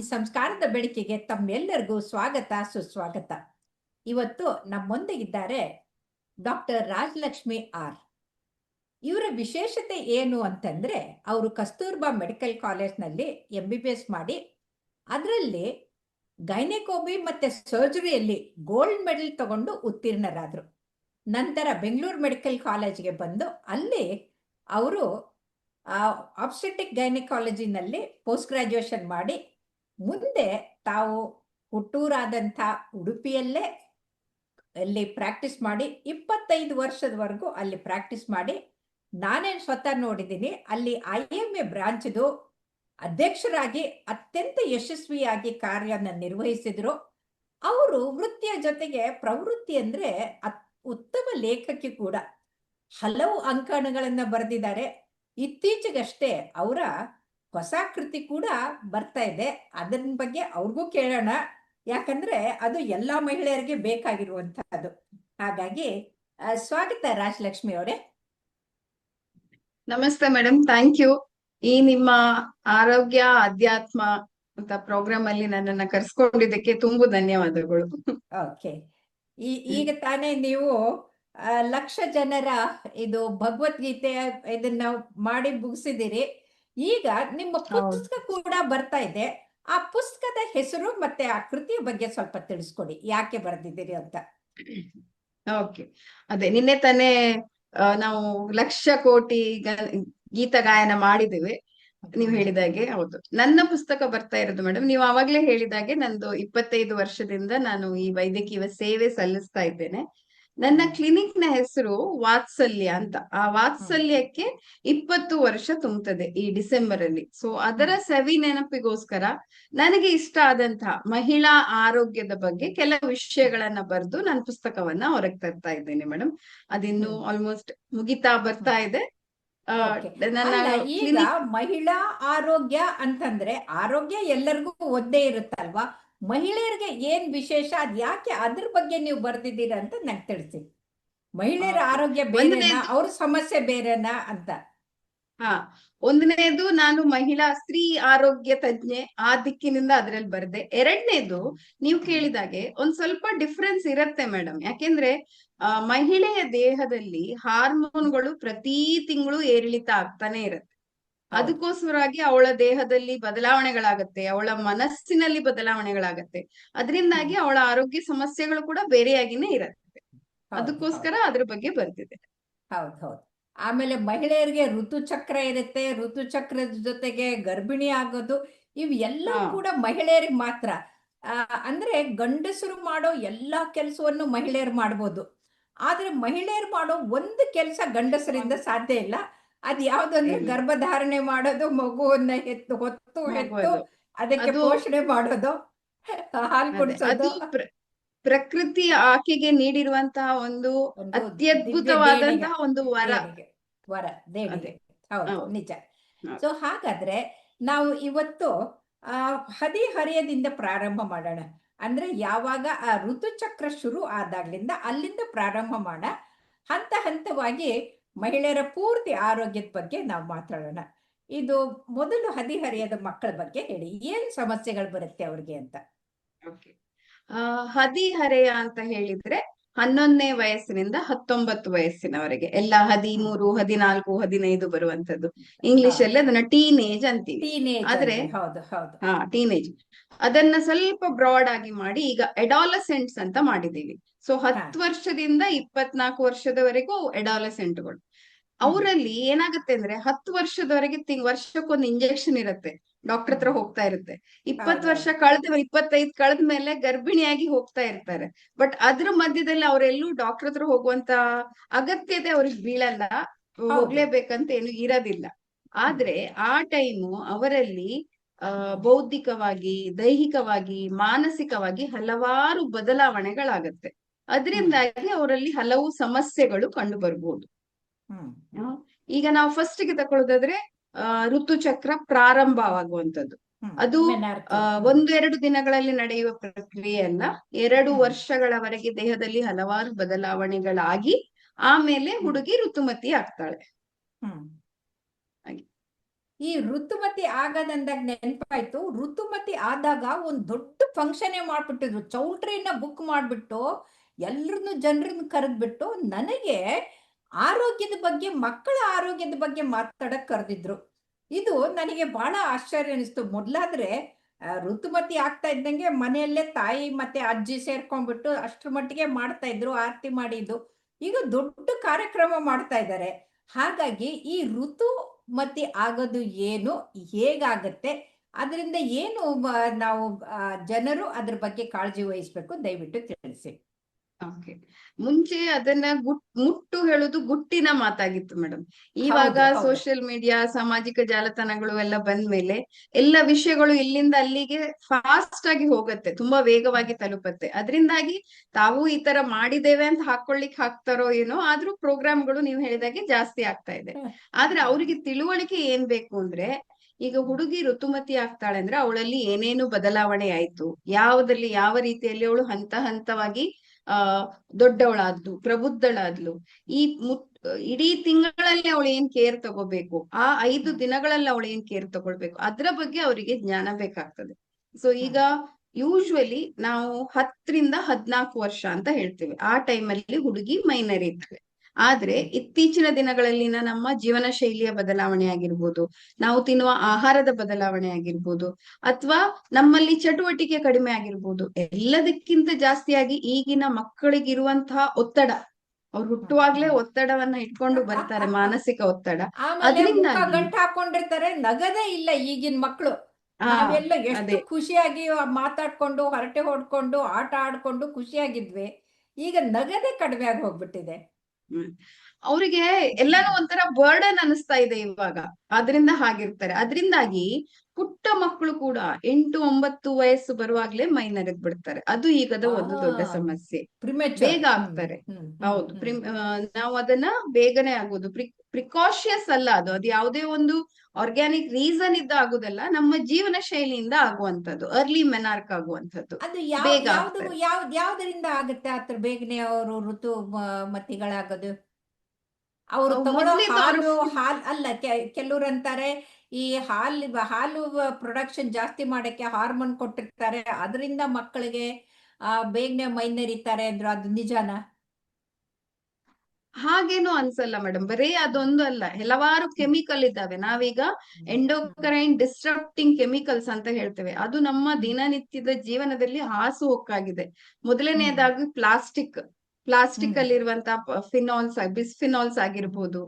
ಈ ಸಂಸ್ಕಾರದ ಬೆಳಕಿಗೆ ತಮ್ಮೆಲ್ಲರಿಗೂ ಸ್ವಾಗತ, ಸುಸ್ವಾಗತ. ಇವತ್ತು ನಮ್ಮೊಂದಿಗಿದ್ದಾರೆ ಡಾಕ್ಟರ್ ರಾಜಲಕ್ಷ್ಮಿ ಆರ್. ಇವರ ವಿಶೇಷತೆ ಏನು ಅಂತಂದ್ರೆ, ಅವರು ಕಸ್ತೂರ್ಬಾ ಮೆಡಿಕಲ್ ಕಾಲೇಜ್ನಲ್ಲಿ ಎಂ ಬಿ ಬಿ ಎಸ್ ಮಾಡಿ, ಅದರಲ್ಲಿ ಗೈನೆಕೋಬಿ ಮತ್ತೆ ಸರ್ಜರಿಯಲ್ಲಿ ಗೋಲ್ಡ್ ಮೆಡಲ್ ತಗೊಂಡು ಉತ್ತೀರ್ಣರಾದರು. ನಂತರ ಬೆಂಗಳೂರು ಮೆಡಿಕಲ್ ಕಾಲೇಜ್ಗೆ ಬಂದು ಅಲ್ಲಿ ಅವರು ಆಪ್ಸೆಟಿಕ್ ಗೈನಿಕಾಲಜಿನಲ್ಲಿ ಪೋಸ್ಟ್ ಗ್ರಾಜ್ಯುಯೇಷನ್ ಮಾಡಿ ಮುಂದೆ ತಾವು ಹುಟ್ಟೂರಾದಂಥ ಉಡುಪಿಯಲ್ಲೇ ಅಲ್ಲಿ ಪ್ರಾಕ್ಟೀಸ್ ಮಾಡಿ ಇಪ್ಪತ್ತೈದು ವರ್ಷದವರೆಗೂ ಅಲ್ಲಿ ಪ್ರಾಕ್ಟೀಸ್ ಮಾಡಿ ನಾನೇನು ಸ್ವತಃ ನೋಡಿದ್ದೀನಿ. ಅಲ್ಲಿ ಐ ಎಂ ಎ ಬ್ರಾಂಚ್ದು ಅಧ್ಯಕ್ಷರಾಗಿ ಅತ್ಯಂತ ಯಶಸ್ವಿಯಾಗಿ ಕಾರ್ಯನ ನಿರ್ವಹಿಸಿದ್ರು. ಅವರು ವೃತ್ತಿಯ ಜೊತೆಗೆ ಪ್ರವೃತ್ತಿ ಅಂದ್ರೆ ಉತ್ತಮ ಲೇಖಕಿ ಕೂಡ. ಹಲವು ಅಂಕಣಗಳನ್ನು ಬರೆದಿದ್ದಾರೆ. ಇತ್ತೀಚೆಗಷ್ಟೇ ಅವರ ಹೊಸ ಕೃತಿ ಕೂಡ ಬರ್ತಾ ಇದೆ. ಅದನ್ನ ಬಗ್ಗೆ ಅವ್ರಿಗೂ ಕೇಳೋಣ. ಯಾಕಂದ್ರೆ ಅದು ಎಲ್ಲಾ ಮಹಿಳೆಯರಿಗೆ ಬೇಕಾಗಿರುವಂತಹದ್ದು. ಹಾಗಾಗಿ ಸ್ವಾಗತ ರಾಜಲಕ್ಷ್ಮಿ ಅವರೇ. ನಮಸ್ತೆ ಮೇಡಮ್ ಥ್ಯಾಂಕ್ ಯು. ಈ ನಿಮ್ಮ ಆರೋಗ್ಯ ಅಧ್ಯಾತ್ಮ ಅಂತ ಪ್ರೋಗ್ರಾಮ್ ಅಲ್ಲಿ ನನ್ನನ್ನ ಕರ್ಸ್ಕೊಂಡಿದ್ದಕ್ಕೆ ತುಂಬು ಧನ್ಯವಾದಗಳು. ಓಕೆ. ಈ ಈಗ ತಾನೇ ನೀವು ಲಕ್ಷ ಜನರ ಇದು ಭಗವದ್ಗೀತೆ ಇದನ್ನ ಮಾಡಿ ಮುಗಿಸಿದಿರಿ. ಈಗ ನಿಮ್ಮ ಪುಸ್ತಕ ಕೂಡ ಬರ್ತಾ ಇದೆ. ಆ ಪುಸ್ತಕದ ಹೆಸರು ಮತ್ತೆ ಆ ಕೃತಿಯ ಬಗ್ಗೆ ಸ್ವಲ್ಪ ತಿಳಿಸ್ಕೊಡಿ. ಯಾಕೆ ಬರೆದಿದ್ದೀರಿ ಅಂತ? ಓಕೆ. ಅದೇ ನಿನ್ನೆ ತಾನೇ ನಾವು ಲಕ್ಷ ಕೋಟಿ ಗೀತ ಗಾಯನ ಮಾಡಿದ್ದೇವೆ. ನೀವು ಹೇಳಿದಾಗೆ ಹೌದು. ನನ್ನ ಪುಸ್ತಕ ಬರ್ತಾ ಇರೋದು ಮೇಡಮ್ ನೀವು ಅವಾಗ್ಲೇ ಹೇಳಿದಾಗೆ ನಂದು ಇಪ್ಪತ್ತೈದು ವರ್ಷದಿಂದ ನಾನು ಈ ವೈದ್ಯಕೀಯ ಸೇವೆ ಸಲ್ಲಿಸ್ತಾ ಇದ್ದೇನೆ. ನನ್ನ ಕ್ಲಿನಿಕ್ನ ಹೆಸರು ವಾತ್ಸಲ್ಯ ಅಂತ. ಆ ವಾತ್ಸಲ್ಯಕ್ಕೆ ಇಪ್ಪತ್ತು ವರ್ಷ ತುಂಬುತ್ತದೆ ಈ ಡಿಸೆಂಬರ್ ಅಲ್ಲಿ ಸೊ ಅದರ ಸವಿ ನೆನಪಿಗೋಸ್ಕರ ನನಗೆ ಇಷ್ಟ ಆದಂತಹ ಮಹಿಳಾ ಆರೋಗ್ಯದ ಬಗ್ಗೆ ಕೆಲವು ವಿಷಯಗಳನ್ನ ಬರೆದು ನನ್ನ ಪುಸ್ತಕವನ್ನ ಹೊರಗೆ ತರ್ತಾ ಇದ್ದೇನೆ ಮೇಡಮ್ ಅದಿನ್ನು ಆಲ್ಮೋಸ್ಟ್ ಮುಗಿತಾ ಬರ್ತಾ ಇದೆ. ಈಗ ಮಹಿಳಾ ಆರೋಗ್ಯ ಅಂತಂದ್ರೆ ಆರೋಗ್ಯ ಎಲ್ಲರಿಗೂ ಒಂದೇ ಇರುತ್ತಲ್ವಾ? ಮಹಿಳೆಯರಿಗೆ ಏನ್ ವಿಶೇಷ? ಅದ್ ಯಾಕೆ ಅದ್ರ ಬಗ್ಗೆ ನೀವು ಬರ್ದಿದ್ದೀರಾ ಅಂತ ನಂಗೆ ತಿಳಿಸಿ. ಮಹಿಳೆಯರ ಆರೋಗ್ಯ ಬೇರೆನಾ? ಅವ್ರ ಸಮಸ್ಯೆ ಬೇರೆನಾ ಅಂತ. ಹಾ ಒಂದನೇದು ನಾನು ಮಹಿಳಾ ಸ್ತ್ರೀ ಆರೋಗ್ಯ ತಜ್ಞೆ ಆ ದಿಕ್ಕಿನಿಂದ ಅದ್ರಲ್ಲಿ ಬರ್ದೆ. ಎರಡನೇದು ನೀವು ಕೇಳಿದಾಗೆ ಒಂದ್ ಸ್ವಲ್ಪ ಡಿಫ್ರೆನ್ಸ್ ಇರತ್ತೆ ಮೇಡಮ್ ಯಾಕೆಂದ್ರೆ ಮಹಿಳೆಯ ದೇಹದಲ್ಲಿ ಹಾರ್ಮೋನ್ಗಳು ಪ್ರತಿ ತಿಂಗಳು ಏರಿಳಿತ ಆಗ್ತಾನೆ ಇರತ್ತೆ. ಅದಕ್ಕೋಸ್ಕರವಾಗಿ ಅವಳ ದೇಹದಲ್ಲಿ ಬದಲಾವಣೆಗಳಾಗತ್ತೆ ಅವಳ ಮನಸ್ಸಿನಲ್ಲಿ ಬದಲಾವಣೆಗಳಾಗತ್ತೆ. ಅದರಿಂದಾಗಿ ಅವಳ ಆರೋಗ್ಯ ಸಮಸ್ಯೆಗಳು ಕೂಡ ಬೇರೆಯಾಗಿನೇ ಇರತ್ತೆ. ಅದಕ್ಕೋಸ್ಕರ ಅದ್ರ ಬಗ್ಗೆ ಬರ್ತಿದೆ ಹೌದೌದು ಹೌದು. ಆಮೇಲೆ ಮಹಿಳೆಯರಿಗೆ ಋತುಚಕ್ರ ಇರುತ್ತೆ. ಋತುಚಕ್ರದ ಜೊತೆಗೆ ಗರ್ಭಿಣಿ ಆಗೋದು ಇವ್ ಎಲ್ಲವೂ ಕೂಡ ಮಹಿಳೆಯರಿಗೆ ಮಾತ್ರ. ಆ, ಅಂದ್ರೆ ಗಂಡಸರು ಮಾಡೋ ಎಲ್ಲಾ ಕೆಲಸವನ್ನು ಮಹಿಳೆಯರು ಮಾಡ್ಬೋದು. ಆದ್ರೆ ಮಹಿಳೆಯರು ಮಾಡೋ ಒಂದು ಕೆಲಸ ಗಂಡಸರಿಂದ ಸಾಧ್ಯ ಇಲ್ಲ. ಅದ್ ಯಾವ್ದಂದ್ರೆ. ಗರ್ಭಧಾರಣೆ ಮಾಡೋದು ಮಗುವನ್ನ ಎತ್ತು ಹೊತ್ತು ಹೆತ್ತು ಅದಕ್ಕೆ ಪೋಷಣೆ ಮಾಡೋದು ಹಾಲು ಕುಡಿಸೋದು. ಪ್ರಕೃತಿ ಆಕೆಗೆ ನೀಡಿರುವಂತಹ ಒಂದು ಅತ್ಯದ್ಭುತವಾದಂತಹ ಒಂದು ವರ. ವರ ದೇಣಿಗೆ. ಹೌದು ಹೌದು. ನಿಜ. ಹೌದು. ಸೊ ಹಾಗಾದ್ರೆ ನಾವು ಇವತ್ತು ಆ ಹದಿಹರೆಯದಿಂದ ಪ್ರಾರಂಭ ಮಾಡೋಣ. ಅಂದ್ರೆ ಯಾವಾಗ ಆ ಋತುಚಕ್ರ ಶುರು ಆದಾಗ್ಲಿಂದ ಅಲ್ಲಿಂದ ಪ್ರಾರಂಭ ಮಾಡ. ಹಂತ ಹಂತವಾಗಿ ಮಹಿಳೆಯರ ಪೂರ್ತಿ ಆರೋಗ್ಯದ ಬಗ್ಗೆ ನಾವು ಮಾತಾಡೋಣ. ಇದು ಮೊದಲು ಹದಿಹರೆಯದ ಮಕ್ಕಳ ಬಗ್ಗೆ ಹೇಳಿ. ಏನ್ ಸಮಸ್ಯೆಗಳು ಬರುತ್ತೆ ಅವ್ರಿಗೆ ಅಂತ? ಹದಿಹರೆಯ ಅಂತ ಹೇಳಿದ್ರೆ ಹನ್ನೊಂದನೇ ವಯಸ್ಸಿನಿಂದ ಹತ್ತೊಂಬತ್ತು ವಯಸ್ಸಿನವರೆಗೆ ಎಲ್ಲ ಹದಿಮೂರು ಹದಿನಾಲ್ಕು ಹದಿನೈದು ಬರುವಂತದ್ದು ಇಂಗ್ಲಿಷ್ ಅಲ್ಲಿ ಅದನ್ನ ಟೀನ್ ಏಜ್ ಅಂತೀವಿ. ಟೀನೇಜ್ ಆದ್ರೆ- ಹಾ ಟೀನೇಜ್ ಅದನ್ನ ಸ್ವಲ್ಪ ಬ್ರಾಡ್ ಆಗಿ ಮಾಡಿ ಈಗ ಎಡಾಲಸೆಂಟ್ಸ್ ಅಂತ ಮಾಡಿದೀವಿ ಸೊ ಹತ್ತು ವರ್ಷದಿಂದ ಇಪ್ಪತ್ನಾಲ್ಕು ವರ್ಷದವರೆಗೂ ಎಡಾಲಸೆಂಟ್ಗಳು ಅವರಲ್ಲಿ ಏನಾಗುತ್ತೆ ಅಂದ್ರೆ ಹತ್ತು ವರ್ಷದವರೆಗೆ ತಿಂಗ್ ವರ್ಷಕ್ಕೊಂದು ಇಂಜೆಕ್ಷನ್ ಇರುತ್ತೆ. ಡಾಕ್ಟರ್ ಹತ್ರ ಹೋಗ್ತಾ ಇರುತ್ತೆ. ಇಪ್ಪತ್ತು ಹೌದು. ವರ್ಷ ಕಳೆದ ಇಪ್ಪತ್ತೈದು ಕಳೆದ ಮೇಲೆ ಗರ್ಭಿಣಿಯಾಗಿ ಹೋಗ್ತಾ ಇರ್ತಾರೆ. ಬಟ್ ಅದ್ರ ಮಧ್ಯದಲ್ಲಿ ಅವರೆಲ್ಲೂ ಡಾಕ್ಟರ್ ಹತ್ರ ಹೋಗುವಂತ ಅಗತ್ಯತೆ ಅವ್ರಿಗೆ ಬೀಳಲ್ಲ. ಹೋಗ್ಲೇಬೇಕಂತ ಏನು ಇರೋದಿಲ್ಲ. ಆದ್ರೆ ಆ ಟೈಮು ಅವರಲ್ಲಿ ಆ ಬೌದ್ಧಿಕವಾಗಿ ದೈಹಿಕವಾಗಿ ಮಾನಸಿಕವಾಗಿ ಹಲವಾರು ಬದಲಾವಣೆಗಳಾಗತ್ತೆ. ಅದರಿಂದಾಗಿ ಅವರಲ್ಲಿ ಹಲವು ಸಮಸ್ಯೆಗಳು ಕಂಡು ಬರ್ಬೋದು. ಈಗ ನಾವು ಫಸ್ಟ್ಗೆ ತಗೊಳ್ಳೋದಾದ್ರೆ ಆ ಋತುಚಕ್ರ ಪ್ರಾರಂಭವಾಗುವಂತದ್ದು. ಅದು, Menarche. ಆ ಒಂದು ಎರಡು ದಿನಗಳಲ್ಲಿ ನಡೆಯುವ ಪ್ರಕ್ರಿಯೆ ಅಲ್ಲ ಎರಡು ವರ್ಷಗಳವರೆಗೆ ದೇಹದಲ್ಲಿ ಹಲವಾರು ಬದಲಾವಣೆಗಳಾಗಿ ಆಮೇಲೆ ಹುಡುಗಿ ಋತುಮತಿ ಆಗ್ತಾಳೆ. ಹ್ಮ್. ಈ ಋತುಮತಿ ಆಗದಂದಾಗ ನೆನಪಾಯ್ತು. ಋತುಮತಿ ಆದಾಗ ಒಂದು ದೊಡ್ಡ ಫಂಕ್ಷನ್ ಮಾಡ್ಬಿಟ್ಟಿದ್ರು. ಚೌಲ್ಟ್ರಿನ ಬುಕ್ ಮಾಡ್ಬಿಟ್ಟು ಎಲ್ರನ್ನು ಜನರನ್ನು ಕರೆದ್ಬಿಟ್ಟು ನನಗೆ ಆರೋಗ್ಯದ ಬಗ್ಗೆ, ಮಕ್ಕಳ ಆರೋಗ್ಯದ ಬಗ್ಗೆ ಮಾತಾಡಕ್ ಕರೆದಿದ್ರು. ಇದು ನನಗೆ ಬಹಳ ಆಶ್ಚರ್ಯ ಅನಿಸ್ತು. ಮೊದ್ಲಾದ್ರೆ ಋತುಮತಿ ಆಗ್ತಾ ಇದ್ದಂಗೆ ಮನೆಯಲ್ಲೇ ತಾಯಿ ಮತ್ತೆ ಅಜ್ಜಿ ಸೇರ್ಕೊಂಡ್ಬಿಟ್ಟು ಅಷ್ಟ್ರ ಮಟ್ಟಿಗೆ ಮಾಡ್ತಾ ಇದ್ರು, ಆರತಿ ಮಾಡಿದ್ದು. ಈಗ ದೊಡ್ಡ ಕಾರ್ಯಕ್ರಮ ಮಾಡ್ತಾ ಇದ್ದಾರೆ. ಹಾಗಾಗಿ ಈ ಋತುಮತಿ ಆಗೋದು ಏನು, ಹೇಗಾಗತ್ತೆ, ಅದರಿಂದ ಏನು ನಾವು ಜನರು ಅದ್ರ ಬಗ್ಗೆ ಕಾಳಜಿ ವಹಿಸ್ಬೇಕು, ದಯವಿಟ್ಟು ತಿಳಿಸಿ. ಮುಂಚೆ ಅದನ್ನ ಗುಟ್ ಮುಟ್ಟು ಹೇಳುದು ಗುಟ್ಟಿನ ಮಾತಾಗಿತ್ತು ಮೇಡಮ್ ಇವಾಗ. ಸೋಷಿಯಲ್ ಮೀಡಿಯಾ ಸಾಮಾಜಿಕ ಜಾಲತಾಣಗಳು ಎಲ್ಲ ಬಂದ್ಮೇಲೆ ಎಲ್ಲ ವಿಷಯಗಳು ಇಲ್ಲಿಂದ ಅಲ್ಲಿಗೆ ಫಾಸ್ಟ್ ಆಗಿ ಹೋಗುತ್ತೆ ತುಂಬಾ ವೇಗವಾಗಿ ತಲುಪತ್ತೆ. ಅದರಿಂದಾಗಿ ತಾವು ಈ ತರ ಮಾಡಿದ್ದೇವೆ ಅಂತ ಹಾಕೊಳ್ಳಿಕ್ ಹಾಕ್ತಾರೋ ಏನೋ ಆದ್ರೂ ಪ್ರೋಗ್ರಾಮ್ಗಳು ನೀವು ಹೇಳಿದಾಗೆ ಜಾಸ್ತಿ ಆಗ್ತಾ ಇದೆ. ಆದ್ರೆ ಅವರಿಗೆ ತಿಳುವಳಿಕೆ ಏನ್ ಬೇಕು ಅಂದ್ರೆ ಈಗ ಹುಡುಗಿ ಋತುಮತಿ ಆಗ್ತಾಳೆ ಅಂದ್ರೆ ಅವಳಲ್ಲಿ ಏನೇನು ಬದಲಾವಣೆ ಆಯ್ತು ಯಾವ್ದ್ರಲ್ಲಿ ಯಾವ ರೀತಿಯಲ್ಲಿ ಅವಳು ಹಂತ ಹಂತವಾಗಿ ಆ ದೊಡ್ಡವಳಾದ್ಲು ಪ್ರಬುದ್ಧಳಾದ್ಲು. ಈ ಮು ಇಡೀ ತಿಂಗಳಲ್ಲಿ ಅವಳು ಏನ್ ಕೇರ್ ತಗೋಬೇಕು? ಆ ಐದು ದಿನಗಳಲ್ಲಿ ಅವಳು ಏನ್ ಕೇರ್ ತಗೊಳ್ಬೇಕು? ಅದ್ರ ಬಗ್ಗೆ ಅವರಿಗೆ ಜ್ಞಾನ ಬೇಕಾಗ್ತದೆ. ಸೊ ಈಗ ಯೂಶ್ವಲಿ ನಾವು ಹತ್ತರಿಂದ ಹದ್ನಾಲ್ಕು ವರ್ಷ ಅಂತ ಹೇಳ್ತೇವೆ. ಆ ಟೈಮಲ್ಲಿ ಹುಡುಗಿ ಮೈನರ್ ಇರ್ತವೆ ಆದ್ರೆ ಇತ್ತೀಚಿನ ದಿನಗಳಲ್ಲಿನ ನಮ್ಮ ಜೀವನ ಶೈಲಿಯ ಬದಲಾವಣೆ ಆಗಿರ್ಬೋದು ನಾವು ತಿನ್ನುವ ಆಹಾರದ ಬದಲಾವಣೆ ಆಗಿರ್ಬೋದು ಅಥವಾ ನಮ್ಮಲ್ಲಿ ಚಟುವಟಿಕೆ ಕಡಿಮೆ ಆಗಿರ್ಬೋದು ಎಲ್ಲದಕ್ಕಿಂತ ಜಾಸ್ತಿಯಾಗಿ ಈಗಿನ ಮಕ್ಕಳಿಗಿರುವಂತಹ ಒತ್ತಡ ಅವ್ರು ಹುಟ್ಟುವಾಗ್ಲೇ ಒತ್ತಡವನ್ನ ಇಟ್ಕೊಂಡು ಬರ್ತಾರೆ ಮಾನಸಿಕ ಒತ್ತಡ. ಅದರಿಂದ ಗಂಟು ಹಾಕೊಂಡಿರ್ತಾರೆ ನಗದೇ ಇಲ್ಲ ಈಗಿನ ಮಕ್ಕಳು ನಾವೆಲ್ಲ ಎಷ್ಟು ಅದೇ. ಖುಷಿಯಾಗಿ ಮಾತಾಡ್ಕೊಂಡು ಹರಟೆ ಹೊಡ್ಕೊಂಡು ಆಟ ಆಡ್ಕೊಂಡು ಖುಷಿಯಾಗಿದ್ವಿ ಈಗ ನಗದೇ ಕಡಿಮೆ ಆಗಿ ಹೋಗ್ಬಿಟ್ಟಿದೆ. ಅವ್ರಿಗೆ ಎಲ್ಲಾನು ಒಂಥರ ಬರ್ಡನ್ ಅನಿಸ್ತಾ ಇದೆ ಇವಾಗ. ಅದರಿಂದ ಹಾಗಿರ್ತಾರೆ. ಅದರಿಂದಾಗಿ ಪುಟ್ಟ ಮಕ್ಕಳು ಕೂಡ ಎಂಟು ಒಂಬತ್ತು ವಯಸ್ಸು ಬರುವಾಗ್ಲೇ ಮೈ ಮೈನರ್ ಬಿಡ್ತಾರೆ ಅದು ಈಗದ ಒಂದು ದೊಡ್ಡ ಸಮಸ್ಯೆ. ಬೇಗ ಆಗ್ತಾರೆ. ಹೌದು. ನಾವು ಅದನ್ನ ಬೇಗನೆ ಆಗೋದು. ಪ್ರಿ ಪ್ರಿಕಾಷಿಯಸ್ ಅಲ್ಲ ಅದು. ಅದು ಯಾವುದೇ ಒಂದು ಆರ್ಗ್ಯಾನಿಕ್ ರೀಸನ್ ಇದ್ದ ಆಗುದಲ್ಲ ನಮ್ಮ ಜೀವನ ಶೈಲಿಯಿಂದ ಆಗುವಂತದ್ದು ಅರ್ಲಿ ಮೆನಾರ್ಕ್ ಆಗುವಂತದ್ದು ಬೇಗ ಯಾವ್ದರಿಂದ ಆಗುತ್ತೆ ಆತರ ಬೇಗನೆ ಅವರು ಋತು ಮತಿಗಳಾಗದು? ಅವರು ಹಾಲು ಅಲ್ಲ ಕೆಲವ್ರು ಅಂತಾರೆ ಈ ಹಾಲು ಹಾಲು ಪ್ರೊಡಕ್ಷನ್ ಜಾಸ್ತಿ ಮಾಡಕ್ಕೆ ಹಾರ್ಮೋನ್ ಕೊಟ್ಟಿರ್ತಾರೆ ಅದರಿಂದ ಮಕ್ಕಳಿಗೆ ಬೇಗನೆ ಮೈನರಿತಾರೆ ಅಂದ್ರು ಅದು ನಿಜಾನ? ಹಾಗೇನು ಅನ್ಸಲ್ಲ ಮೇಡಮ್ ಬರೀ ಅದೊಂದು ಅಲ್ಲ. ಹಲವಾರು ಕೆಮಿಕಲ್ ಇದ್ದಾವೆ. ನಾವೀಗ ಎಂಡೋಕ್ರೈನ್ ಡಿಸ್ಟ್ರಪ್ಟಿಂಗ್ ಕೆಮಿಕಲ್ಸ್ ಅಂತ ಹೇಳ್ತೇವೆ. ಅದು ನಮ್ಮ ದಿನನಿತ್ಯದ ಜೀವನದಲ್ಲಿ ಹಾಸು ಹೊಕ್ಕಾಗಿದೆ. ಮೊದಲನೆಯದಾಗಿ ಪ್ಲಾಸ್ಟಿಕ್. ಪ್ಲಾಸ್ಟಿಕ್ ಅಲ್ಲಿ ಅಲ್ಲಿರುವಂತಹ ಫಿನಾಲ್ಸ್ ಬಿಸ್ಫಿನಾಲ್ಸ್ ಆಗಿರ್ಬೋದು.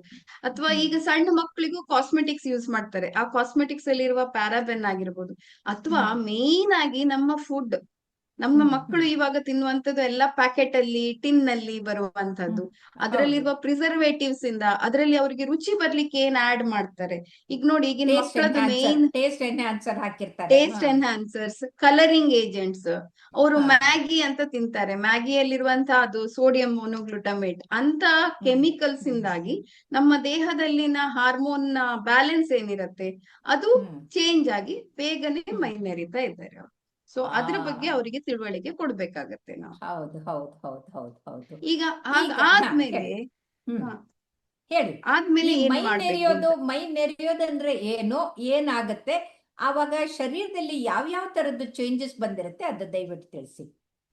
ಅಥವಾ ಈಗ ಸಣ್ಣ ಮಕ್ಕಳಿಗೂ ಕಾಸ್ಮೆಟಿಕ್ಸ್ ಯೂಸ್ ಮಾಡ್ತಾರೆ. ಆ ಕಾಸ್ಮೆಟಿಕ್ಸ್ ಅಲ್ಲಿರುವ ಪ್ಯಾರಾಬೆನ್ ಆಗಿರ್ಬೋದು. ಅಥವಾ. ಮೇನ್ ಆಗಿ ನಮ್ಮ ಫುಡ್ ನಮ್ಮ ಮಕ್ಕಳು ಇವಾಗ ತಿನ್ನುವಂಥದ್ದು ಎಲ್ಲ ಪ್ಯಾಕೆಟ್ ಅಲ್ಲಿ ಟಿನ್ ಅಲ್ಲಿ ಬರುವಂತದ್ದು ಅದರಲ್ಲಿರುವ ಪ್ರಿಸರ್ವೇಟಿವ್ಸ್ ಇಂದ ಅದರಲ್ಲಿ ಅವರಿಗೆ ರುಚಿ ಬರ್ಲಿಕ್ಕೆ ಏನ್ ಆಡ್ ಮಾಡ್ತಾರೆ? ಈಗ ನೋಡಿ ಈಗಿನ ಮಕ್ಕಳದ್ದು ಮೇನ್ ಟೇಸ್ಟ್ ಎನ್ಹಾನ್ಸರ್ ಹಾಕಿರ್ತಾರೆ. ಟೇಸ್ಟ್ ಎನ್ಹಾನ್ಸರ್ಸ್ ಕಲರಿಂಗ್ ಏಜೆಂಟ್ಸ್ ಅವರು ಮ್ಯಾಗಿ ಅಂತ ತಿಂತಾರೆ. ಮ್ಯಾಗಿಯಲ್ಲಿರುವಂತಹ ಅದು ಸೋಡಿಯಂ ಮೊನೋಗ್ಲುಟಮೇಟ್ ಅಂತ ಕೆಮಿಕಲ್ಸ್ ಇಂದಾಗಿ ನಮ್ಮ ದೇಹದಲ್ಲಿನ ಹಾರ್ಮೋನ್ನ ಬ್ಯಾಲೆನ್ಸ್ ಏನಿರತ್ತೆ? ಅದು ಚೇಂಜ್ ಆಗಿ ಬೇಗನೆ ಮೈ ಮೈನರಿತಾ ಇದ್ದಾರೆ ಅವರು. ಸೊ ಅದ್ರ ಬಗ್ಗೆ ಅವರಿಗೆ ತಿಳುವಳಿಕೆ ಕೊಡ್ಬೇಕಾಗತ್ತೆ ನಾವು. ಹೌದು ಹೌದು ಹೌದು ಹೌದು ಹೌದು. ಈಗ ಆದ್ಮೇಲೆ ಹೇಳಿ. ಆದ್ಮೇಲೆ ಮೈ ನೆರೆಯೋದು. ಮೈ ನೆರೆಯೋದಂದ್ರೆ ಏನು ಏನಾಗತ್ತೆ? ಆವಾಗ ಶರೀರದಲ್ಲಿ ಯಾವ್ಯಾವ ತರದ್ದು ಚೇಂಜಸ್ ಬಂದಿರುತ್ತೆ ಅದು ದಯವಿಟ್ಟು ತಿಳಿಸಿ.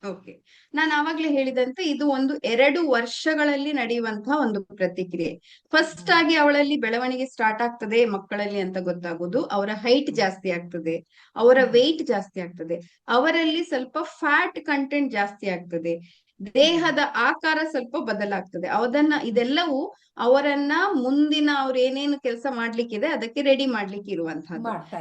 ಓಕೆ ನಾನು ಆವಾಗ್ಲೇ ಹೇಳಿದಂತೆ ಇದು ಒಂದು ಎರಡು ವರ್ಷಗಳಲ್ಲಿ ನಡೆಯುವಂತಹ ಒಂದು ಪ್ರತಿಕ್ರಿಯೆ. ಫಸ್ಟ್ ಆಗಿ ಅವಳಲ್ಲಿ ಬೆಳವಣಿಗೆ ಸ್ಟಾರ್ಟ್ ಆಗ್ತದೆ ಮಕ್ಕಳಲ್ಲಿ ಅಂತ ಗೊತ್ತಾಗೋದು. ಅವರ ಹೈಟ್ ಜಾಸ್ತಿ ಆಗ್ತದೆ. ಅವರ. ವೆಯ್ಟ್ ಜಾಸ್ತಿ ಆಗ್ತದೆ. ಅವರಲ್ಲಿ ಸ್ವಲ್ಪ ಫ್ಯಾಟ್ ಕಂಟೆಂಟ್ ಜಾಸ್ತಿ ಆಗ್ತದೆ. ದೇಹದ ಆಕಾರ ಸ್ವಲ್ಪ ಬದಲಾಗ್ತದೆ. ಅದನ್ನ ಇದೆಲ್ಲವೂ ಅವರನ್ನ ಮುಂದಿನ ಅವ್ರ ಏನೇನು ಕೆಲಸ ಮಾಡ್ಲಿಕ್ಕಿದೆ ಅದಕ್ಕೆ ರೆಡಿ ಮಾಡ್ಲಿಕ್ಕೆ ಇರುವಂತಹ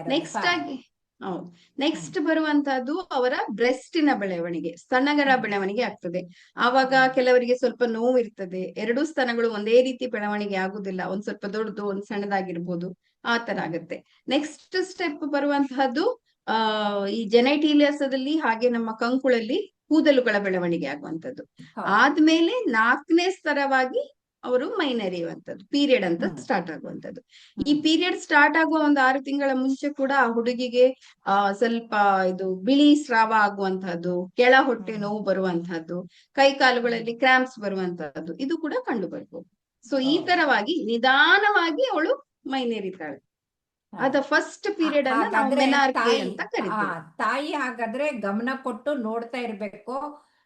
ನೆಕ್ಸ್ಟ್ ಆಗಿ ಹೌದು. ನೆಕ್ಸ್ಟ್ ಬರುವಂತಹದ್ದು ಅವರ ಬ್ರೆಸ್ಟಿನ ಬೆಳವಣಿಗೆ ಸ್ತನಗರ ಬೆಳವಣಿಗೆ ಆಗ್ತದೆ. ಆವಾಗ ಕೆಲವರಿಗೆ ಸ್ವಲ್ಪ ನೋವು ಇರ್ತದೆ ಎರಡೂ ಸ್ತನಗಳು ಒಂದೇ ರೀತಿ ಬೆಳವಣಿಗೆ ಆಗುದಿಲ್ಲ. ಒಂದ್ ಸ್ವಲ್ಪ ದೊಡ್ಡದು ಒಂದ್ ಸಣ್ಣದಾಗಿರ್ಬೋದು. ಆ ತರ. ಆಗುತ್ತೆ. ನೆಕ್ಸ್ಟ್ ಸ್ಟೆಪ್ ಬರುವಂತಹದ್ದು ಆ ಈ ಜೆನೈಟೀಲಿಯಸದಲ್ಲಿ ಹಾಗೆ ನಮ್ಮ ಕಂಕುಳಲ್ಲಿ ಕೂದಲುಗಳ ಬೆಳವಣಿಗೆ ಆಗುವಂತದ್ದು ಆದ್ಮೇಲೆ ನಾಲ್ಕನೇ ಸ್ತರವಾಗಿ ಅವರು ಮೈನರಿಯುವಂತದ್ದು ಪೀರಿಯಡ್ ಅಂತ. ಸ್ಟಾರ್ಟ್ ಆಗುವಂತದ್ದು ಈ ಪೀರಿಯಡ್ ಸ್ಟಾರ್ಟ್ ಆಗುವ ಒಂದು ಆರು ತಿಂಗಳ ಮುಂಚೆ ಕೂಡ ಆ ಹುಡುಗಿಗೆ ಆ ಸ್ವಲ್ಪ ಇದು ಬಿಳಿ ಸ್ರಾವ ಆಗುವಂತಹದ್ದು ಕೆಳ ಹೊಟ್ಟೆ. ನೋವು ಬರುವಂತಹದ್ದು ಕೈ ಕಾಲುಗಳಲ್ಲಿ ಕ್ರಾಂಪ್ಸ್ ಬರುವಂತಹದ್ದು ಇದು ಕೂಡ ಕಂಡು ಬರ್ಬೋದು. ಸೊ ಈ ತರವಾಗಿ ನಿಧಾನವಾಗಿ ಅವಳು ಮೈನೇರಿತಾಳೆ. ಅದ ಫಸ್ಟ್ ಪೀರಿಯಡ್ ಅಂತ ತಾಯಿ ಹಾಗಾದ್ರೆ ಗಮನ ಕೊಟ್ಟು ನೋಡ್ತಾ ಇರ್ಬೇಕು.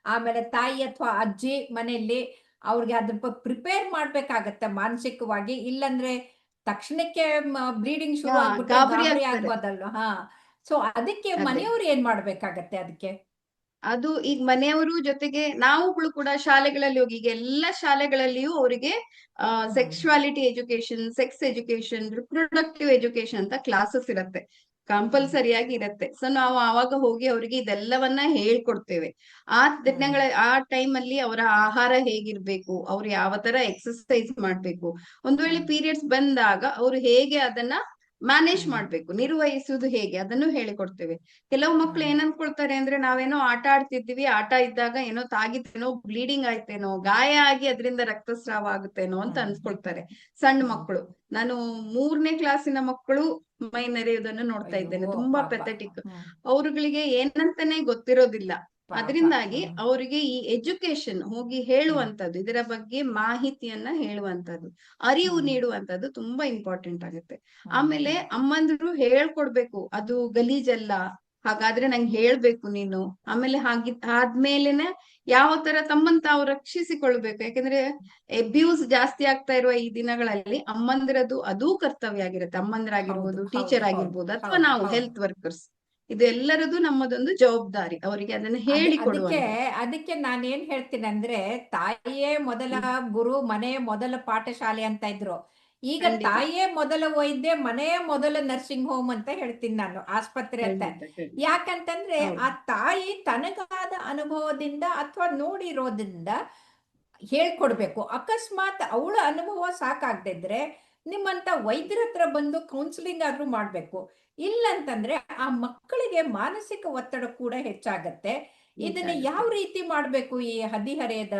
ಆಮೇಲೆ ತಾಯಿ ಅಥವಾ ಅಜ್ಜಿ ಮನೆಯಲ್ಲಿ ಅವ್ರಿಗೆ ಅದ್ರ ಪ್ರಿಪೇರ್ ಮಾಡ್ಬೇಕಾಗತ್ತೆ ಮಾನಸಿಕವಾಗಿ. ಇಲ್ಲಂದ್ರೆ ತಕ್ಷಣಕ್ಕೆ ಬ್ಲೀಡಿಂಗ್ ಶುರು ಆಗ್ಬಿಟ್ಟು. ಆಗ್ಬೋದಲ್ವ? ಹಾ. ಸೊ ಅದಕ್ಕೆ ಅದೇ. ಮನೆಯವ್ರು ಏನ್ ಮಾಡ್ಬೇಕಾಗತ್ತೆ ಅದಕ್ಕೆ ಅದು ಈಗ ಮನೆಯವರು ಜೊತೆಗೆ ನಾವುಗಳು ಕೂಡ ಶಾಲೆಗಳಲ್ಲಿ ಹೋಗಿ ಈಗ ಎಲ್ಲ ಶಾಲೆಗಳಲ್ಲಿಯೂ ಅವರಿಗೆ sexuality sexuality education sex education reproductive education ಅಂತ ಕ್ಲಾಸಸ್ ಇರತ್ತೆ. ಕಂಪಲ್ಸರಿಯಾಗಿ ಇರತ್ತೆ. ಸೊ ನಾವು ಆವಾಗ ಹೋಗಿ ಅವ್ರಿಗೆ ಇದೆಲ್ಲವನ್ನ ಹೇಳ್ಕೊಡ್ತೇವೆ. ಆ ದಿನಗಳ ಆ ಟೈಮ್ ಅಲ್ಲಿ ಅವರ ಆಹಾರ ಹೇಗಿರ್ಬೇಕು ಅವ್ರು ಯಾವ ತರ ಎಕ್ಸರ್ಸೈಸ್ ಮಾಡ್ಬೇಕು. ಒಂದ್ ವೇಳೆ ಪೀರಿಯಡ್ಸ್ ಬಂದಾಗ ಅವ್ರು ಹೇಗೆ ಅದನ್ನ ಮ್ಯಾನೇಜ್. ಮಾಡ್ಬೇಕು ನಿರ್ವಹಿಸುವುದು ಹೇಗೆ ಅದನ್ನು ಹೇಳಿಕೊಡ್ತೇವೆ ಕೆಲವು ಮಕ್ಳು ಏನನ್ಕೊಳ್ತಾರೆ ಏನ್ ಅನ್ಕೊಳ್ತಾರೆ ಅಂದ್ರೆ ನಾವೇನೋ ಆಟ ಆಡ್ತಿದ್ವಿ ಆಟ ಇದ್ದಾಗ ಏನೋ ತಾಗಿದ್ದೇನೋ ಬ್ಲೀಡಿಂಗ್ ಆಯ್ತೇನೋ ಗಾಯ ಆಗಿ ಅದರಿಂದ ರಕ್ತಸ್ರಾವ ಆಗುತ್ತೇನೋ ಅಂತ. ಅನ್ಸ್ಕೊಳ್ತಾರೆ ಸಣ್ಣ ಮಕ್ಕಳು ನಾನು ಮೂರನೇ ಕ್ಲಾಸಿನ ಮಕ್ಕಳು ಮೈ ನೆರೆಯುವುದನ್ನು ನೋಡ್ತಾ ಇದ್ದೇನೆ ತುಂಬಾ. ಪೆಥೆಟಿಕ್. ಅವ್ರುಗಳಿಗೆ ಏನಂತಾನೆ ಗೊತ್ತಿರೋದಿಲ್ಲ. ಅದರಿಂದಾಗಿ ಅವರಿಗೆ ಈ ಎಜುಕೇಶನ್ ಹೋಗಿ ಹೇಳುವಂತದ್ದು ಇದರ ಬಗ್ಗೆ ಮಾಹಿತಿಯನ್ನ ಹೇಳುವಂತದ್ದು ಅರಿವು ನೀಡುವಂತದ್ದು ತುಂಬಾ ಇಂಪಾರ್ಟೆಂಟ್ ಆಗುತ್ತೆ. ಆಮೇಲೆ ಅಮ್ಮಂದ್ರು ಹೇಳ್ಕೊಡ್ಬೇಕು ಅದು ಗಲೀಜಲ್ಲ ಹಾಗಾದ್ರೆ ನಂಗೆ ಹೇಳ್ಬೇಕು ನೀನು. ಆಮೇಲೆ ಹಾಗಿದ್ ಆದ್ಮೇಲೆನೆ ಯಾವ ತರ ತಮ್ಮನ್ ತಾವು ರಕ್ಷಿಸಿಕೊಳ್ಬೇಕು. ಯಾಕಂದ್ರೆ ಅಬ್ಯೂಸ್ ಜಾಸ್ತಿ ಆಗ್ತಾ ಇರುವ ಈ ದಿನಗಳಲ್ಲಿ ಅಮ್ಮಂದಿರದು ಅದೂ ಕರ್ತವ್ಯ ಆಗಿರುತ್ತೆ. ಅಮ್ಮಂದ್ರಾಗಿರ್ಬೋದು ಟೀಚರ್ ಆಗಿರ್ಬೋದು ಅಥವಾ ನಾವು ಹೆಲ್ತ್ ವರ್ಕರ್ಸ್ ಇದೆಲ್ಲರದು ನಮ್ಮದೊಂದು ಜವಾಬ್ದಾರಿ. ಅವರಿಗೆ ಅದನ್ನ ಹೇಳಿ ಅದಕ್ಕೆ ಅದಕ್ಕೆ ನಾನೇನ್ ಹೇಳ್ತೀನಿ ಅಂದ್ರೆ ತಾಯಿಯೇ ಮೊದಲ ಗುರು ಮನೆ ಮೊದಲ ಪಾಠಶಾಲೆ ಅಂತ ಇದ್ರು. ಈಗ. ತಾಯಿಯೇ ಮೊದಲ ವೈದ್ಯ ಮನೆಯೇ ಮೊದಲ ನರ್ಸಿಂಗ್ ಹೋಮ್ ಅಂತ ಹೇಳ್ತೀನಿ ನಾನು ಆಸ್ಪತ್ರೆ ಅಂತ. ಯಾಕಂತಂದ್ರೆ ಆ ತಾಯಿ ತನಗಾದ ಅನುಭವದಿಂದ ಅಥವಾ ನೋಡಿರೋದ್ರಿಂದ ಹೇಳ್ಕೊಡ್ಬೇಕು. ಅಕಸ್ಮಾತ್ ಅವಳ ಅನುಭವ ಸಾಕಾಗ್ದಿದ್ರೆ ನಿಮ್ಮಂತ ವೈದ್ಯರ ಹತ್ರ ಬಂದು ಕೌನ್ಸಿಲಿಂಗ್ ಆದ್ರೂ ಮಾಡ್ಬೇಕು. ಇಲ್ಲಂತಂದ್ರೆ ಆ ಮಕ್ಕಳಿಗೆ ಮಾನಸಿಕ ಒತ್ತಡ ಕೂಡ ಹೆಚ್ಚಾಗತ್ತೆ. ಇದನ್ನ. ಯಾವ ರೀತಿ ಮಾಡ್ಬೇಕು ಈ ಹದಿಹರೆಯದ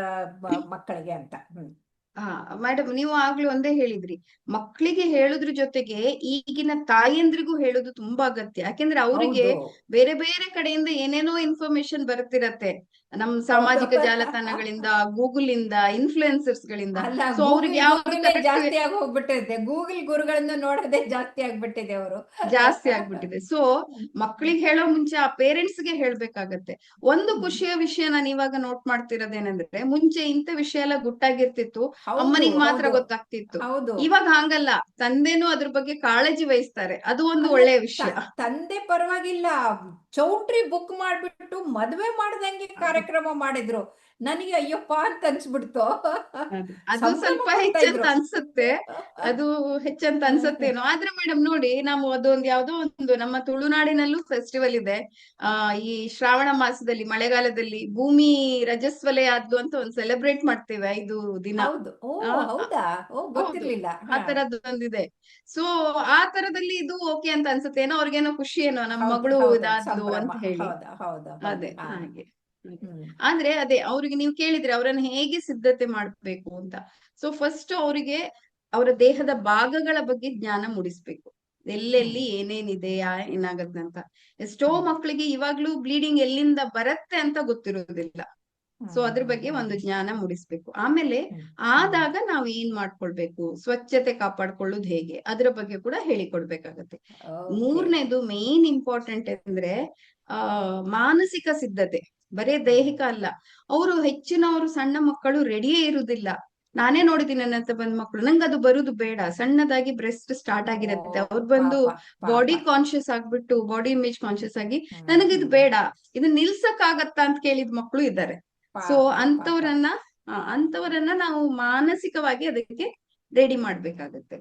ಮಕ್ಕಳಿಗೆ ಅಂತ? ಹ್ಮ್. ಹಾ ಮೇಡಮ್ ನೀವು ಆಗ್ಲೂ ಒಂದೇ ಹೇಳಿದ್ರಿ. ಮಕ್ಕಳಿಗೆ ಹೇಳುದ್ರ ಜೊತೆಗೆ ಈಗಿನ ತಾಯಂದ್ರಿಗೂ ಹೇಳೋದು ತುಂಬಾ ಅಗತ್ಯ. ಯಾಕೆಂದ್ರೆ ಅವರಿಗೆ ಬೇರೆ ಬೇರೆ ಕಡೆಯಿಂದ ಏನೇನೋ ಇನ್ಫಾರ್ಮೇಶನ್ ಬರ್ತಿರತ್ತೆ. ನಮ್ ಸಾಮಾಜಿಕ ಜಾಲತಾಣಗಳಿಂದ ಗೂಗಲ್ ಇಂದ ಇನ್ಫ್ಲುಯೆನ್ಸರ್ಸ್ ಗಳಿಂದ ಸೊ ಅವ್ರಿಗೆ ಜಾಸ್ತಿ ಆಗಿ ಹೋಗ್ಬಿಟ್ಟಿದೆ ಗೂಗಲ್ ಗುರುಗಳನ್ನ ನೋಡೋದೇ ಜಾಸ್ತಿ ಆಗ್ಬಿಟ್ಟಿದೆ ಅವರು. ಜಾಸ್ತಿ ಆಗ್ಬಿಟ್ಟಿದೆ. ಸೊ ಮಕ್ಕಳಿಗೆ ಹೇಳೋ ಮುಂಚೆ ಆ ಪೇರೆಂಟ್ಸ್ಗೆ ಹೇಳ್ಬೇಕಾಗತ್ತೆ. ಒಂದು ಖುಷಿಯ ವಿಷಯ ನಾನು ಇವಾಗ ನೋಟ್ ಮಾಡ್ತಿರೋದೇನಂದ್ರೆ ಮುಂಚೆ ಇಂಥ ವಿಷಯ ಎಲ್ಲ ಗುಟ್ಟಾಗಿರ್ತಿತ್ತು. ಅಮ್ಮನಿಗೆ ಮಾತ್ರ ಗೊತ್ತಾಗ್ತಿತ್ತು. ಹೌದು. ಇವಾಗ ಹಂಗಲ್ಲ. ತಂದೆನೂ ಅದ್ರ ಬಗ್ಗೆ ಕಾಳಜಿ ವಹಿಸ್ತಾರೆ. ಅದು ಒಂದು ಒಳ್ಳೆಯ ವಿಷಯ. ತಂದೆ ಪರವಾಗಿಲ್ಲ. ಚೌಟ್ರಿ ಬುಕ್ ಮಾಡ್ಬಿಟ್ಟು ಮದ್ವೆ ಮಾಡ್ದಂಗೆ ಕಾರ್ಯಕ್ರಮ ಮಾಡಿದ್ರು. ನನಗೆ ಅಯ್ಯಪ್ಪ ಅಂತ ಅನ್ಸ್ಬಿಡ್ತು? ಅದು ಸ್ವಲ್ಪ ಹೆಚ್ಚಂತ ಅನ್ಸುತ್ತೆ. ಅದು ಹೆಚ್ಚಂತ ಅನ್ಸತ್ತೇನೋ. ಆದ್ರೆ ಮೇಡಮ್ ನೋಡಿ ನಾವು ಅದೊಂದು ಯಾವ್ದೋ ಒಂದು ನಮ್ಮ ತುಳುನಾಡಿನಲ್ಲೂ ಫೆಸ್ಟಿವಲ್ ಇದೆ. ಆ ಈ ಶ್ರಾವಣ ಮಾಸದಲ್ಲಿ ಮಳೆಗಾಲದಲ್ಲಿ ಭೂಮಿ ರಜಸ್ವಲೆ ಆದ್ದು ಅಂತ ಒಂದು ಸೆಲೆಬ್ರೇಟ್ ಮಾಡ್ತೇವೆ ಐದು ದಿನ. ಗೊತ್ತಿರ್ಲಿಲ್ಲ. ಆ ತರದ್ದು ಒಂದಿದೆ. ಸೊ ಆ ತರದಲ್ಲಿ ಇದು ಓಕೆ ಅಂತ ಅನ್ಸುತ್ತೆ ಏನೋ ಅವ್ರಿಗೇನೋ ಖುಷಿ ಏನೋ ನಮ್ಮ ಮಗಳು ಇದಾದ್ಲು ಅಂತ ಹೇಳಿ. ಅದೇ ಹಾಗೆ. ಆದ್ರೆ ಅದೇ ಅವ್ರಿಗೆ ನೀವು ಕೇಳಿದ್ರೆ ಅವರನ್ನ ಹೇಗೆ ಸಿದ್ಧತೆ ಮಾಡ್ಬೇಕು ಅಂತ. ಸೊ ಫಸ್ಟ್ ಅವರಿಗೆ ಅವರ ದೇಹದ ಭಾಗಗಳ ಬಗ್ಗೆ ಜ್ಞಾನ ಮೂಡಿಸ್ಬೇಕು. ಎಲ್ಲೆಲ್ಲಿ ಏನೇನಿದೆ ಏನಾಗತ್ತೆ ಅಂತ. ಎಷ್ಟೋ. ಮಕ್ಕಳಿಗೆ ಇವಾಗ್ಲೂ ಬ್ಲೀಡಿಂಗ್ ಎಲ್ಲಿಂದ ಬರತ್ತೆ ಅಂತ ಗೊತ್ತಿರೋದಿಲ್ಲ. ಸೊ ಅದ್ರ ಬಗ್ಗೆ ಒಂದು ಜ್ಞಾನ ಮೂಡಿಸ್ಬೇಕು. ಆಮೇಲೆ ಆದಾಗ ನಾವ್ ಏನ್ ಮಾಡ್ಕೊಳ್ಬೇಕು? ಸ್ವಚ್ಛತೆ ಕಾಪಾಡ್ಕೊಳ್ಳೋದು ಹೇಗೆ? ಅದ್ರ ಬಗ್ಗೆ ಕೂಡ ಹೇಳಿಕೊಡ್ಬೇಕಾಗತ್ತೆ. ಮೂರನೇದು ಮೇನ್ ಇಂಪಾರ್ಟೆಂಟ್ ಅಂದ್ರೆ ಆ ಮಾನಸಿಕ ಸಿದ್ಧತೆ. ಬರೇ ದೈಹಿಕ ಅಲ್ಲ. ಅವರು ಹೆಚ್ಚಿನವರು ಸಣ್ಣ ಮಕ್ಕಳು ರೆಡಿಯೇ ಇರುವುದಿಲ್ಲ. ನಾನೇ ನೋಡಿದ್ದೀನಿ ನನ್ನ ಹತ್ರ ಬಂದ್ ಮಕ್ಕಳು. ನಂಗೆ ಅದು ಬರುದು ಬೇಡ. ಸಣ್ಣದಾಗಿ ಬ್ರೆಸ್ಟ್ ಸ್ಟಾರ್ಟ್ ಆಗಿರತ್ತೆ. ಅವ್ರು ಬಂದು. ಬಾಡಿ ಕಾನ್ಶಿಯಸ್ ಆಗ್ಬಿಟ್ಟು ಬಾಡಿ ಇಮೇಜ್ ಕಾನ್ಶಿಯಸ್ ಆಗಿ ನನಗೆ ಇದು ಬೇಡ. ಇದು ನಿಲ್ಸಕ್ ಆಗತ್ತಾ ಅಂತ ಕೇಳಿದ ಮಕ್ಕಳು ಇದ್ದಾರೆ. ಸೊ. ಅಂತವರನ್ನ ಅಂತವರನ್ನ ನಾವು ಮಾನಸಿಕವಾಗಿ ಅದಕ್ಕೆ ರೆಡಿ ಮಾಡ್ಬೇಕಾಗತ್ತೆ.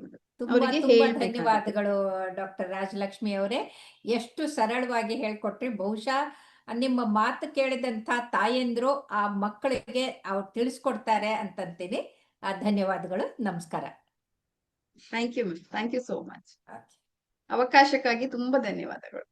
ಧನ್ಯವಾದಗಳು ಡಾಕ್ಟರ್ ರಾಜಲಕ್ಷ್ಮಿ ಅವರೇ. ಎಷ್ಟು ಸರಳವಾಗಿ ಹೇಳ್ಕೊಟ್ರಿ. ಬಹುಶಃ ನಿಮ್ಮ ಮಾತು ಕೇಳಿದಂತ ತಾಯಂದ್ರು ಆ ಮಕ್ಕಳಿಗೆ ಅವ್ರು ತಿಳಿಸ್ಕೊಡ್ತಾರೆ ಅಂತಂತೀನಿ. ಆ, ಧನ್ಯವಾದಗಳು. ನಮಸ್ಕಾರ. Thank you ma'am thank you so much. ಅವಕಾಶಕ್ಕಾಗಿ ತುಂಬಾ ಧನ್ಯವಾದಗಳು.